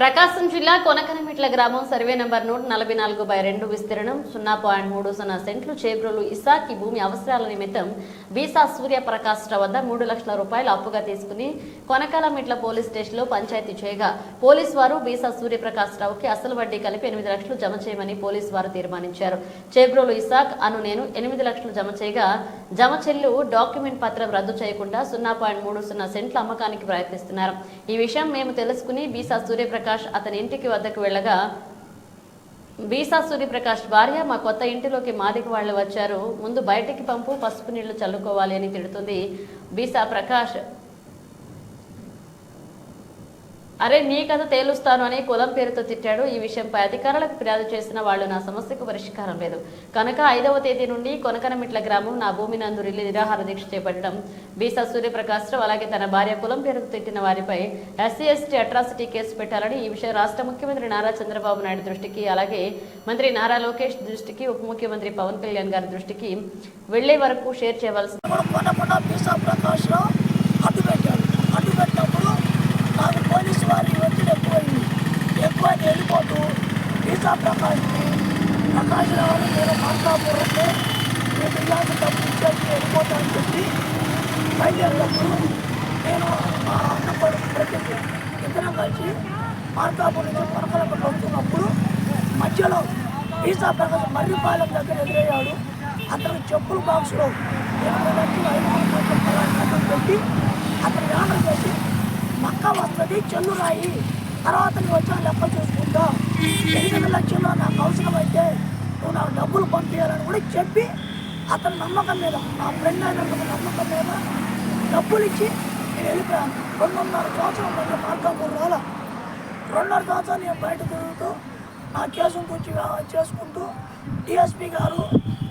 ప్రకాశం జిల్లా కొనకనమే కొనకనమిట్ల గ్రామం survey number నూట నలభై నాలుగు బై రెండు విస్తీర్ణం సున్నా పాయింట్ మూడు సున్నా సెంట్లు చేబ్రోలు ఇసాకి భూమి అవసరాల నిమిత్తం బీసా సూర్యప్రకాష్ రావు వద్ద మూడు లక్షల రూపాయలు అప్పుగా తీసుకుని కొనకాలమిట్ల పోలీస్ స్టేషన్లో పంచాయతీ చేయగా పోలీస్ వారు బీసా సూర్యప్రకాష్ రావుకి అసలు వడ్డీ కలిపి ఎనిమిది లక్షలు జమ చేయమని పోలీస్ వారు తీర్మానించారు. చేబ్రోలు ఇసాక్ అను నేను ఎనిమిది లక్షలు జమ చేయగా జమ చెల్లు డాక్యుమెంట్ పత్రం రద్దు చేయకుండా సున్నా పాయింట్ మూడు సున్నా సెంట్ల అమ్మకానికి ప్రయత్నిస్తున్నారు. ఈ విషయం మేము తెలుసుకుని బీసా సూర్యప్రకాష్ అతని ఇంటికి వద్దకు వెళ్ళగా బీసా సూర్యప్రకాష్ భార్య మా కొత్త ఇంటిలోకి మాదికి వాళ్ళు వచ్చారు. ముందు బయటికి పంపు పసుపు నీళ్ళు చల్లుకోవాలి అని తిడుతుంది బీసా ప్రకాష్. అరే నీ కథ తేలుస్తాను అని కులం పేరుతో తిట్టాడు. ఈ విషయంపై అధికారులకు ఫిర్యాదు చేసిన వాళ్ళు నా సమస్యకు పరిష్కారం లేదు. కనుక ఐదవ తేదీ నుండి కొనకనమిట్ల గ్రామం నా భూమి నందు రిల్లి నిరాహార దీక్ష చేపట్టడం. బీసా సూర్యప్రకాశ్రావు అలాగే తన భార్య కులం పేరుతో తిట్టిన వారిపై ఎస్సీ ఎస్టీ అట్రాసిటీ కేసు పెట్టాలని ఈ విషయం రాష్ట్ర ముఖ్యమంత్రి నారా చంద్రబాబు నాయుడు దృష్టికి అలాగే మంత్రి నారా లోకేష్ దృష్టికి ఉప ముఖ్యమంత్రి పవన్ కళ్యాణ్ గారి దృష్టికి వెళ్ళే వరకు షేర్ చేయవలసింది కూడా కొనకుండా బీసా ప్రకాశ్లో అడ్డు పెట్టాడు అడ్డు పెట్టినప్పుడు నాకు పోలీసు వారి ఒత్తిడి ఎక్కువైంది ఎక్కువైంది వెళ్ళిపోతూ బీసా ప్రకాష్ని కాకినాడ నేను మార్కాపురంలో నేను ఇలాంటి డబ్బు ఇచ్చేసి వెళ్ళిపోతానని చెప్పి బయలుదేరినప్పుడు నేను మా అన్నప్పుడు ప్రతి ఇద్దరం కలిసి మార్కాపురం నుంచి కొనకలపట్టు వస్తున్నప్పుడు మధ్యలో ఈసా ప్రకాశ్ మర్రిపాలెం దగ్గర ఎదురయ్యాడు అతను చెప్పుల బాక్స్లో ఎనభై లక్షలు ఐదు వందల లక్షలు పెట్టి అతను యానం చేసి మక్క వస్తుంది చెల్లు రాయి. తర్వాత నువ్వు వచ్చా లెక్క చూసుకుంటా ఎనిమిది లక్షల్లో నాకు అవసరం నువ్వు నాకు డబ్బులు పంపించాలని కూడా చెప్పి అతని నమ్మకం మీద మా ఫ్రెండ్ అయిన నమ్మకం మీద డబ్బులు ఇచ్చి నేను వెళ్ళిపోయాను. రెండున్నర సంవత్సరం మధ్య మార్కాపూర్ రాల. రెండున్నర సంవత్సరాలు నేను బయట తిరుగుతూ నా కేసును గురించి చేసుకుంటూ డిఎస్పి గారు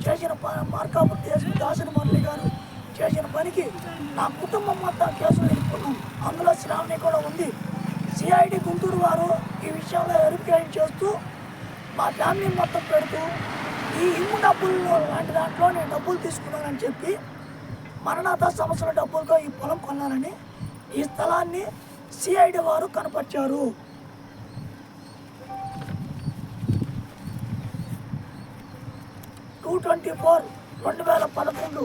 చేసిన ప- మార్కాపూర్ డిఎస్పి దాసరి మురళి గారు చేసిన పనికి నా కుటుంబం మొత్తం కేసులు ఎదుర్కొన్నాం అందులో శ్రావణి కూడా ఉంది. సిఐడి గుంటూరు వారు ఈ విషయంలో వెరిఫికేషన్ చేస్తూ మా ఫ్యామిలీ మొత్తం పెడుతూ ఈ ఇమ్ము డబ్బులు లాంటి దాంట్లో నేను డబ్బులు తీసుకున్నానని చెప్పి మరణాత సంవత్సరం డబ్బులతో ఈ పొలం కొన్నానని ఈ స్థలాన్ని సిఐడి వారు కనపరిచారు. టూ ట్వంటీ ఫోర్ రెండు వేల పదకొండు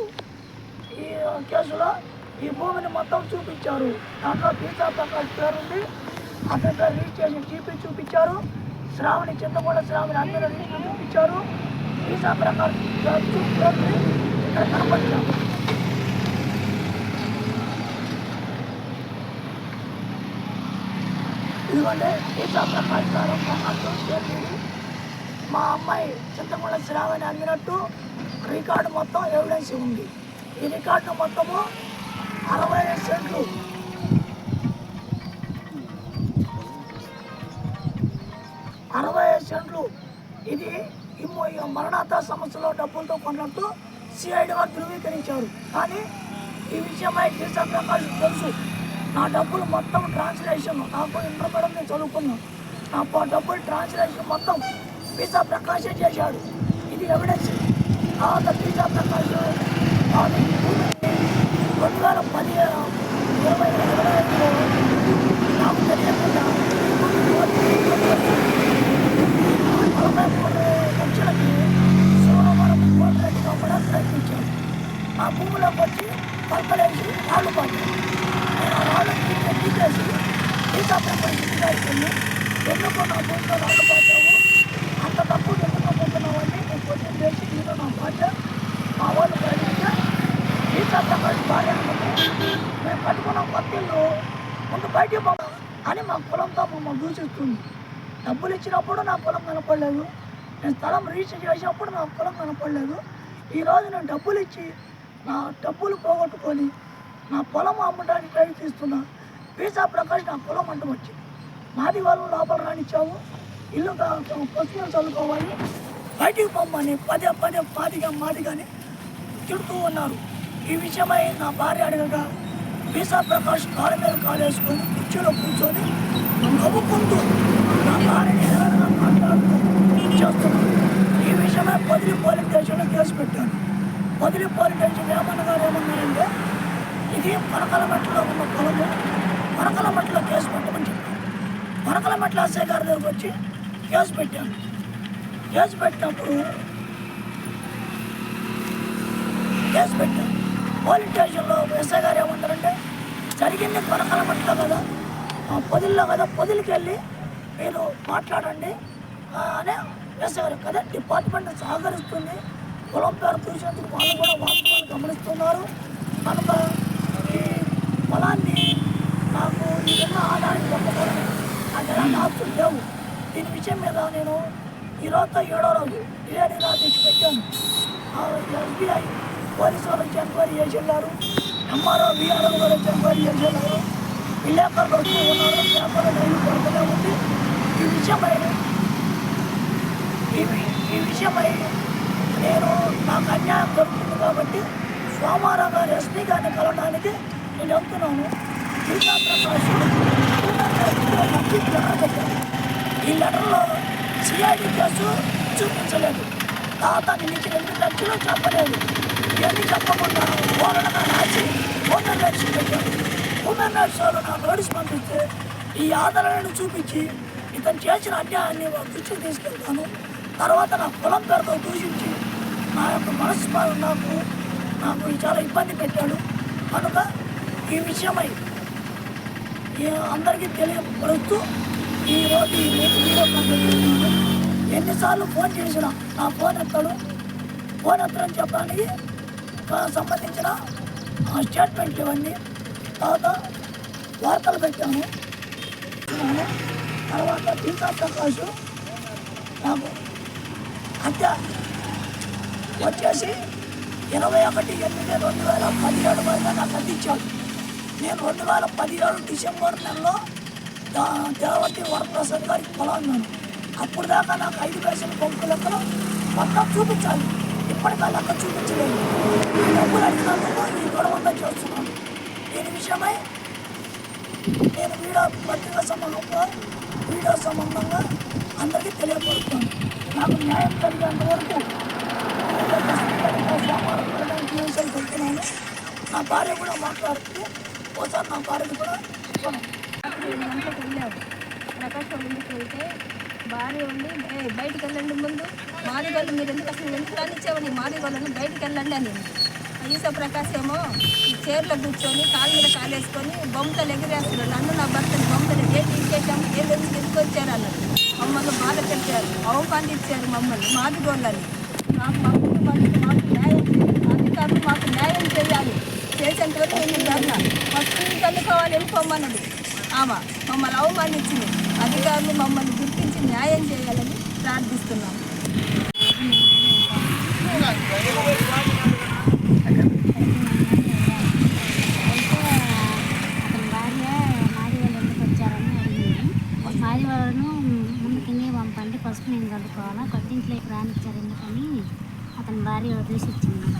ఈ కేసులో ఈ భూమిని మొత్తం చూపించారు. దాంట్లో పీసా ప్రకాష్ పేరుంది అతని రిజిస్ట్రేషన్ చీపీ చూపించారు. శ్రావణి చింతమూల శ్రావణి అన్ని చూపించారు. పీతా ప్రకాష్ పేరు చూ- ఇదిగోండి ప్రకాష్ గారు మా మా అమ్మాయి చింతమూల శ్రావణి అందినట్టు రికార్డు మొత్తం ఎవిడెన్స్ ఉంది. ఈ రికార్డు మొత్తము అరవై సెంట్లు మరణాత సమస్యలో డబ్బులతో కొన్నట్టు సిఐడి వారు ధృవీకరించారు. కానీ ఈ విషయమై దిశా ప్రకాష్ తెలుసు. నా డబ్బులు మొత్తం ట్రాన్స్లేషన్ నాకు ఇంటర్ మేడం నేను చదువుకున్నాను నా డబ్బులు ట్రాన్స్లేషన్ మొత్తం పిజ్జా ప్రకాశే చేశాడు. ఇది ఎవిడెన్స్. తర్వాత పిజ్జా ప్రకాష్ రెండు వేల పది ఇరవై ఇరవై ఐదులో నాకు తెలియకుండా నలభై మూడు లక్షలకి సోమవారం కోట్లకి అమ్మడం ప్రయత్నించాడు నా భూమిలోకి వచ్చి పలకలేసి రాళ్ళు పడ్డాయి నేను ఆ రాళ్ళకి ఎత్తి చేసి పిజ్జా ఎందుకు నా భూమిలో రాళ్ళు అంత తక్కువ ఎందుకు అమ్ముతున్నావని నేను క్వశ్చన్ చేసి నేను నా భార్య మా వాళ్ళు ప్రశ్నించే పిజ్జా ప్రకాష్ భార్య మేము కట్టుకున్న కొత్తిల్లు ముందు బయటికి పోదాం అని మా పొలంతో మమ్మల్ని దూషిస్తుంది డబ్బులు ఇచ్చినప్పుడు నా పొలం కనపడలేదు నేను స్థలం రిజిస్టర్ చేసినప్పుడు నా పొలం కనపడలేదు ఈరోజు నేను డబ్బులు ఇచ్చి నా డబ్బులు పోగొట్టుకొని నా పొలం అమ్మడానికి ప్రయత్నిస్తున్నా వీసా ప్రకాష్ నా పొలం అంటూ వచ్చింది. మాది వాళ్ళు లోపల రానిచ్చాము. ఇల్లు పశువులు చల్లుకోవాలి. బయటికి పొమ్మని పదే పదే పాదిగా మాదిగాని తిడుతూ ఉన్నారు. ఈ విషయమై నా భార్య అడగగా వీసా ప్రకాష్ కాళ్ళ మీద కాలేసుకొని కుర్చీలో కూర్చొని నవ్వుకుంటూ నా భార్యని మాట్లాడుతూ చేస్తున్నాను ఈ విషయమై పొదిలి పోలీస్ స్టేషన్లో కేసు పెట్టాను. పొదిలి పోలీస్ స్టేషన్ ఏమన్నగారు ఏమన్నారంటే ఇది పనకల మట్టిలో ఉన్న పొలము. వరకల మట్టిలో కేసు పెట్టమని చెప్పారు. కొనకల మెట్ల ఎస్ఐ గారి దగ్గరకు వచ్చి కేసు పెట్టాను. కేసు పెట్టినప్పుడు కేసు పెట్టాను. పోలీస్ స్టేషన్లో ఎస్ఐ గారు ఏమంటారంటే జరిగింది కొనకల మట్టిలో కదా ఆ పొదిల్లో కదా పొదిలికి వెళ్ళి మీరు మాట్లాడండి. అనే ఎస్ఐ గారు కదా డిపార్ట్మెంట్ సహకరిస్తుంది. పొలం పేరు చూసినందుకు వాళ్ళు కూడా వాస్తవాలు గమనిస్తున్నారు. కనుక ఈ పొలాన్ని ఆదాయం పొందకూడదు నాకు లేవు దీని విషయం మీద నేను ఈరోజు ఏడో రోజు ఏడు రాత్రి తెచ్చి పెట్టాను ఎస్బీఐ పోలీసు వాళ్ళు వచ్చి ఎంక్వైరీ చేసి వెళ్ళారు ఎంఆర్ఓ బీఆర్ఓ కూడా వచ్చి ఎంక్వైరీ చేసి వెళ్ళారు విలేకరులు వచ్చి ఉన్నారు. పేపర్లు డైలీ పడుతూనే ఉంది. ఈ విషయమై ఈ విషయమై నేను నాకు అన్యాయం జరుగుతుంది కాబట్టి సోమవారం గారు ఎస్పీ గారిని కలవడానికి నేను వెళ్తున్నాను. గీతా ఈ లెటర్లో సిఐడి కేసు చూపించలేదు తాత నీకు రెండు లక్షలు చెప్పలేదు ఇవన్నీ చెప్పకుండా ఓరడగా రాసి ఉమెన్ రైట్స్ పెట్టాడు ఉమెన్ రైట్స్ వాళ్ళు నాకు నోటీస్ పంపిస్తే ఈ ఆధారాలను చూపించి ఇతను చేసిన అన్యాయాన్ని దృష్టికి తీసుకెళ్తాను తర్వాత నా పొలం పేరుతో దూషించి నా యొక్క మనస్సు నాకు నాకు చాలా ఇబ్బంది పెట్టాడు కనుక ఈ విషయమై అందరికీ తెలియపడుతూ ఈరోజు ఈ వీడియో వీడియో ఎన్నిసార్లు ఫోన్ చేసినా నా ఫోన్ ఎత్తాడు. ఫోన్ ఎత్తడం చెప్పడానికి సంబంధించిన ఆ, స్టేట్మెంట్లు ఇవన్నీ తర్వాత వార్తలు పెట్టాము తర్వాత టీకా ప్రకాష్ నాకు హత్య వచ్చేసి ఇరవై ఒకటి ఎనిమిది రెండు వేల పదిహేడు వరకు నాకు అందించాడు నేను రెండు వేల పదిహేడు డిసెంబర్ నెలలో దేవతి వరప్రసాద్ గారికి పొలాన్నాను అప్పుడు దాకా నాకు ఐదు పైసల పంపు లెక్కలు మొత్తం చూపించాలి ఇప్పటికా లెక్క చూపించలేదు. డబ్బులు అడిగినందుకు ఈ గొడవంతా చేస్తున్నాను. దీని విషయమై నేను వీడియో పత్రిక సంబంధంగా వీడియో సంబంధంగా అందరికీ తెలియపరుస్తాను. నాకు న్యాయం కలిగేంత వరకు సోమవారం వెళ్ళడానికి నా భార్య కూడా మాట్లాడుతూ ఒకసారి నా భార్యను కూడా. వెళ్ళాము ప్రకాశం వాళ్ళ వెళ్తే భార్య ఉండి బయటికి వెళ్ళండి ముందు మాది వాళ్ళు మీరు ఎందుకు అసలు ఎందుకు రానిచ్చేవాడి మాది వాళ్ళని బయటికి వెళ్ళండి అని ఈసా ప్రకాశ్ ఏమో చీరలో చైర్లో కూర్చొని కాళ్ళ మీద కాలేసుకొని బొమ్మలు ఎగిరేస్తున్నాడు నన్ను నా భర్తని బొమ్మలు ఏ ఇంకేసాం ఏ ఎందుకు తీసుకొచ్చారు అన్నారు మమ్మల్ని బాధ పెట్టారు అవమానించారు మమ్మల్ని మాది గోళ్ళని నాకు మాకు న్యాయం చేయాలి అధికారులు మాకు న్యాయం చేయాలి చేసేంత వరకు నేను ధర్నా మా స్కూల్ చదువుకోవాలి వెళ్ళిపోమన్నది ఆమె మమ్మల్ని అవమానించింది. అధికారులు మమ్మల్ని గుర్తించి న్యాయం చేయాలని ప్రార్థిస్తున్నాం. అతని భార్య మాది వాళ్ళు ఎందుకు వచ్చారని పంపండి ఫస్ట్ నేను కలుపుకోవాలా కొత్తింట్లోకి రానిచ్చారు ఎందుకని అతని భార్య వదిలేసి ఇచ్చింది